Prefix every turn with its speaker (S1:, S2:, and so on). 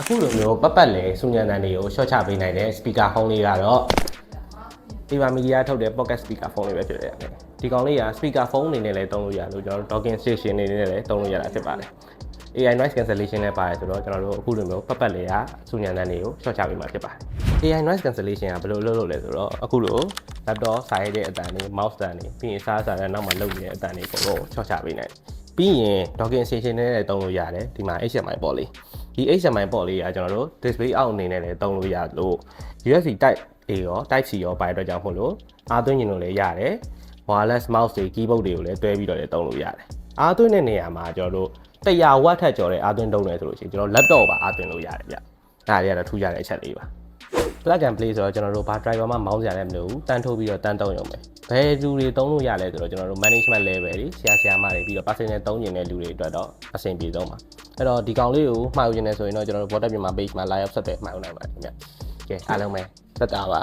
S1: အခုလိုမျိုးပတ်ပတ်လဲစူညံတန်တွေကို short ချပေးနိုင်တဲ့ speaker phone လေးကတော့ Eva Media ထုတ်တဲ့ pocket speaker phone လေးပဲဖြစ်တယ်။ဒီကောင်လေးက speaker phone အနေနဲ့လည်းသုံးလို့ရလို့ကျွန်တော်တို့ docking station အနေနဲ့လည်းသုံးလို့ရတာဖြစ်ပါတယ်။ AI noise cancellation နဲ့ပါတယ်ဆိုတော့ကျွန်တော်တို့အခုလိုမျိုးပတ်ပတ်လေကစူညံတန်းတွေကို short ချပေးမှာဖြစ်ပါတယ်။ AI noise cancellation ကဘယ်လိုလုပ်လို့လဲဆိုတော့အခုလို laptop စာရိုက်တဲ့အတန်တွေ mouse တန်တွေပြီးရင်စားစားတဲ့နောက်မှာလုပ်နေတဲ့အတန်တွေပုံကို short ချပေးနိုင်တယ်။ ပြီးရင် docking station နဲ့လည်းသုံးလို့ရတယ်ဒီမှာ HDMI ပေါ့လေဒီ HDMI ပေါ့လေးကကျွန်တော်တို့ display out အနေနဲ့လည်းသုံးလို့ရလို့ USB type A ရော type C ရောပါတဲ့အတွက်ကြောင့်မို့လို့အားသွင်းရင်လို့လည်းရတယ် wireless mouse တွေ keyboard တွေကိုလည်းတွဲပြီးတော့လည်းသုံးလို့ရတယ်အားသွင်းတဲ့နေရာမှာကျွန်တော်တို့100 watt ထက်ကျော်တဲ့အားသွင်းတုံးတယ်ဆိုလို့ရှိရင်ကျွန်တော် laptop ပါအားသွင်းလို့ရတယ်ဗျအဲ့ဒါလေးကတော့ထူးခြားတဲ့အချက်လေးပါ plug and play ဆိုတော့ကျွန်တော်တို့ဘာ driver မှမောင်းစရာလည်းမလိုဘူးတန်းထိုးပြီးတော့တန်းတုံးရုံပဲ ဘယ်လူတွေသုံးလို့ရလဲဆိုတော့ကျွန်တော်တို့ management level တွေဆရာဆရာမတွေပြီးတော့ personal သုံးကျင်တဲ့လူတွေအတွက်တော့အဆင်ပြေဆုံးပါအဲ့တော့ဒီကောင်လေးကိုမှာယူနေဆိုရင်တော့ကျွန်တော်တို့ bottom မြန်မာ page မှာ live ဆက်တယ်မှာယူနိုင်ပါတယ်ခင်ဗျကဲအားလုံးပဲသက်တာပါ